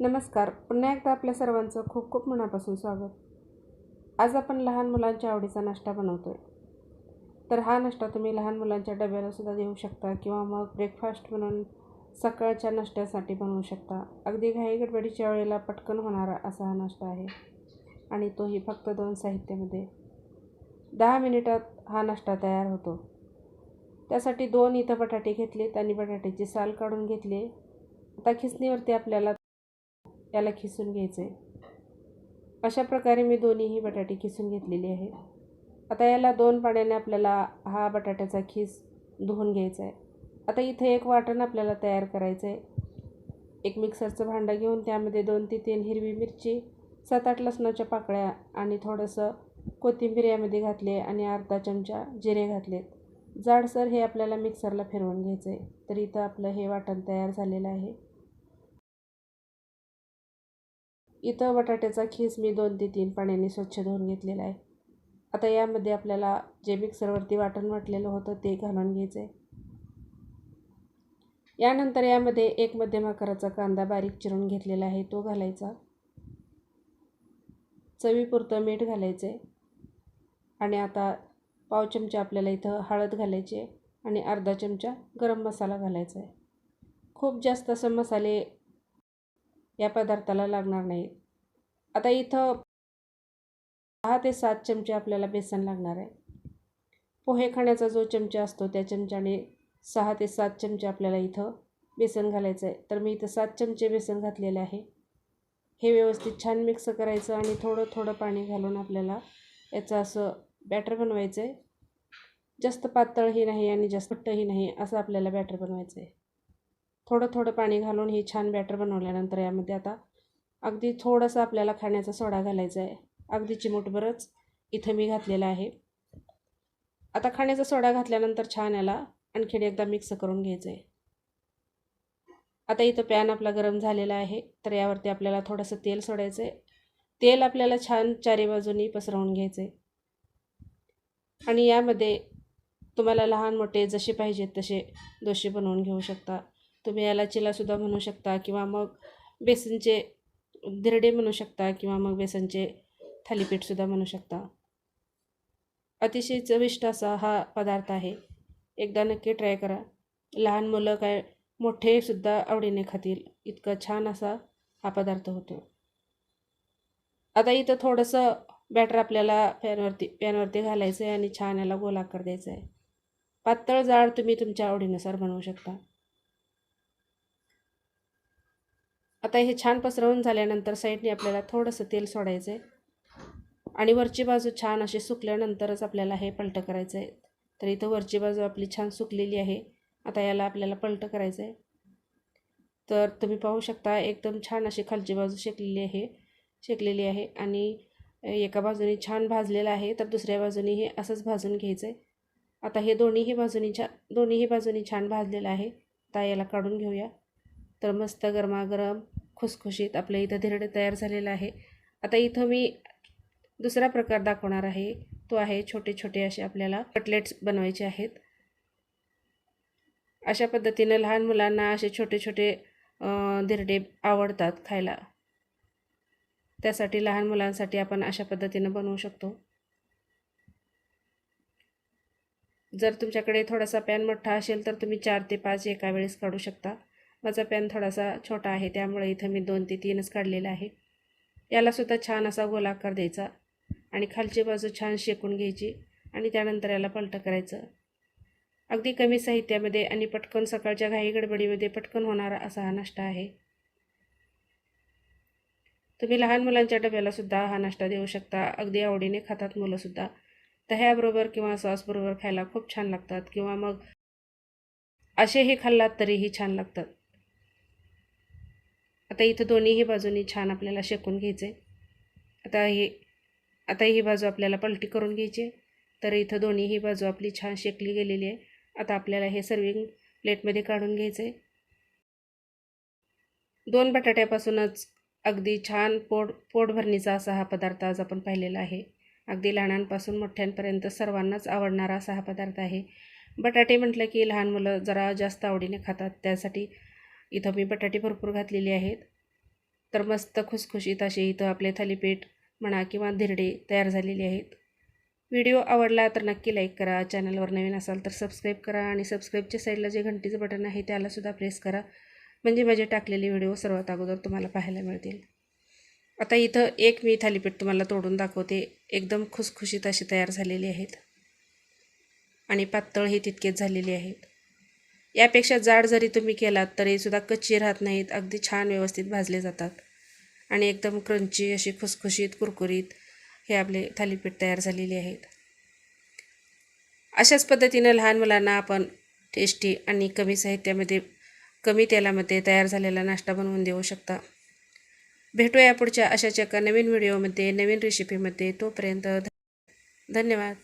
नमस्कार. पुन्हा एकदा आपल्या सर्वांचं खूप खूप मनापासून स्वागत. आज आपण लहान मुलांच्या आवडीचा नाश्ता बनवतो आहे तर हा नाश्ता तुम्ही लहान मुलांच्या डब्यालासुद्धा देऊ शकता किंवा मग ब्रेकफास्ट म्हणून सकाळच्या नाश्त्यासाठी बनवू शकता. अगदी घाई गडबडीच्या वेळेला पटकन होणारा असा हा नाश्ता आहे आणि तोही फक्त दोन साहित्यामध्ये. दहा मिनिटात हा नाश्ता तयार होतो. त्यासाठी दोन इथं बटाटे घेतलेत आणि बटाट्याची साल काढून घेतली. आता खिसणीवरती आपल्याला त्याला खिसून घ्यायचं आहे अशा प्रकारे मी दोन्हीही बटाटे खिसून घेतलेली आहे आता याला दोन पाण्याने आपल्याला हा बटाट्याचा खीस धुवून घ्यायचा आहे आता इथे एक वाटण आपल्याला तयार करायचं आहे एक मिक्सरचं भांडं घेऊन त्यामध्ये दोन ते तीन हिरवी मिरची सात आठ लसणाच्या पाकळ्या आणि थोडंसं कोथिंबीर यामध्ये घातले आणि अर्धा चमचा जिरे घातलेत. जाडसर हे आपल्याला मिक्सरला फिरवून घ्यायचं आहे तर इथं आपलं हे वाटण तयार झालेलं आहे. इथं बटाट्याचा खीस मी दोन ते तीन पाण्याने स्वच्छ धुवून घेतलेला आहे. आता यामध्ये आपल्याला जे मिक्सरवरती वाटण वाटलेलं होतं ते घालून घ्यायचं आहे यानंतर यामध्ये एक मध्यम आकाराचा कांदा बारीक चिरून घेतलेला आहे तो घालायचा. चवीपुरतं मीठ घालायचं आहे आणि आता पाव चमचा आपल्याला इथं हळद घालायची आहे आणि अर्धा चमचा गरम मसाला घालायचा आहे. खूप जास्त असं मसाले या पदार्थाला लागणार नाही. आता इथं दहा ते सात चमचे आपल्याला बेसन लागणार आहे. पोहे खाण्याचा जो चमचा असतो त्या चमच्याने सहा ते सात चमचे आपल्याला इथं बेसन घालायचं आहे. तर मी इथं सात चमचे बेसन घातलेले आहे. हे व्यवस्थित छान मिक्स करायचं आणि थोडं थोडं पाणी घालून आपल्याला याचं असं बॅटर बनवायचं आहे. जास्त पातळही नाही आणि जास्त घट्टही नाही असं आपल्याला बॅटर बनवायचं आहे. थोडं थोडं पाणी घालून हे छान बॅटर बनवल्यानंतर यामध्ये आता अगदी थोडंसं आपल्याला खाण्याचा सोडा घालायचा आहे. अगदी चिमूटभरच इथं मी घातलेला आहे. आता खाण्याचा सोडा घातल्यानंतर छान याला आणखीन एकदा मिक्स करून घ्यायचं आहे आता इथं पॅन आपला गरम झालेला आहे तर यावरती आपल्याला थोडंसं तेल सोडायचं आहे तेल आपल्याला छान चारी बाजूनी पसरवून घ्यायचं आहे आणि यामध्ये तुम्हाला लहान मोठे जसे पाहिजेत तसे दोषे बनवून घेऊ शकता. तुम्ही याला चिलासुद्धा म्हणू शकता किंवा मग बेसनचे धिरडे म्हणू शकता किंवा मग बेसनचे थालीपीठसुद्धा म्हणू शकता. अतिशय चविष्ट असा हा पदार्थ आहे. एकदा नक्की ट्राय करा. लहान मुलं काय मोठेसुद्धा आवडीने खातील. इतका छान असा हा पदार्थ होतो. आता इथं थोडंसं बॅटर आपल्याला पॅनवरती पॅनवरती घालायचं आहे आणि छान याला गोलाकार द्यायचा आहे पातळ जाड तुम्ही तुमच्या आवडीनुसार बनवू शकता. आता हे छान पसरवून झाल्यानंतर साईडने आपल्याला थोडंसं तेल सोडायचं आहे आणि वरची बाजू छान अशी सुकल्यानंतरच आपल्याला हे पलटं करायचं आहे तर इथं वरची बाजू आपली छान सुकलेली आहे. आता याला आपल्याला पलटं करायचं आहे तर तुम्ही पाहू शकता एकदम छान अशी खालची बाजू शेकलेली आहे. शेकलेली आहे आणि एका बाजूने छान भाजलेलं आहे तर दुसऱ्या बाजूने हे असंच भाजून घ्यायचं आहे आता हे दोन्हीही बाजूनी छा दोन्हीही बाजूनी छान भाजलेलं आहे. आता याला काढून घेऊया. तर मस्त गरमागरम खुसखुशीत आपल्या इथं धिरडे तयार झालेलं आहे. आता इथं मी दुसरा प्रकार दाखवणार आहे. तो आहे छोटे छोटे असे आपल्याला कटलेट्स बनवायचे आहेत. अशा पद्धतीनं लहान मुलांना असे छोटे छोटे धिरडे आवडतात खायला. त्यासाठी लहान मुलांसाठी आपण अशा पद्धतीनं बनवू शकतो. जर तुमच्याकडे थोडासा पॅन मोठा असेल तर तुम्ही चार ते पाच एका वेळेस काढू शकता. माझा पॅन थोडासा छोटा आहे त्यामुळे इथं मी दोन ते तीनच काढलेला आहे. यालासुद्धा छान असा गोलाकार द्यायचा आणि खालची बाजू छान शेकून घ्यायची आणि त्यानंतर याला पलटं करायचं. अगदी कमी साहित्यामध्ये आणि पटकन सकाळच्या घाई गडबडीमध्ये पटकन होणारा असा हा नाश्ता आहे. तुम्ही लहान मुलांच्या डब्यालासुद्धा हा नाश्ता देऊ शकता. अगदी आवडीने खातात मुलंसुद्धा दह्याबरोबर किंवा सॉसबरोबर खायला खूप छान लागतात किंवा मग असेही खाल्लात तरीही छान लागतात. आता इथं दोन्हीही बाजूनी छान आपल्याला शेकून घ्यायचे. आता ही आता ही बाजू आपल्याला पलटी करून घ्यायची. तर इथं दोन्हीही बाजू आपली छान शेकली गेलेली आहे. आता आपल्याला हे सर्विंग प्लेटमध्ये काढून घ्यायचं. आहे दोन बटाट्यापासूनच अगदी छान पोट पोटभरणीचा असा हा पदार्थ आज आपण पाहिलेला आहे. अगदी लहानांपासून मोठ्यांपर्यंत सर्वांनाच आवडणारा असा हा पदार्थ आहे. बटाटे म्हटलं की लहान मुलं जरा जास्त आवडीने खातात. त्यासाठी इथं मी बटाटे भरपूर घातलेली आहेत. तर मस्त खुसखुशीत असे इथं आपले थालीपीठ म्हणा किंवा धिरडे तयार झालेले आहेत. व्हिडिओ आवडला तर नक्की लाईक करा. चॅनलवर नवीन असाल तर सबस्क्राईब करा आणि सबस्क्राईबच्या साईडला जे घंटीचं बटन आहे त्यालासुद्धा प्रेस करा. म्हणजे माझे टाकलेले व्हिडिओ सर्वात अगोदर तुम्हाला पाहायला मिळतील. आता इथं एक मी थालीपीठ तुम्हाला तोडून दाखवते. एकदम खुसखुशीत अशी तयार झालेली आहेत. आणि पातळही तितकेच झालेली आहेत. यापेक्षा जाड जरी तुम्ही केलात तरीसुद्धा कच्ची राहत नाहीत. अगदी छान व्यवस्थित भाजले जातात. आणि एकदम क्रंची अशी खुसखुशीत कुरकुरीत हे आपले थालीपीठ तयार झालेले आहेत. अशाच पद्धतीनं लहान मुलांना आपण टेस्टी आणि कमी साहित्यामध्ये कमी तेलामध्ये तयार झालेला नाश्ता बनवून देऊ शकता. भेटूया पुढच्या अशाच एका नवीन व्हिडिओमध्ये नवीन रेसिपीमध्ये तोपर्यंत धन्यवाद.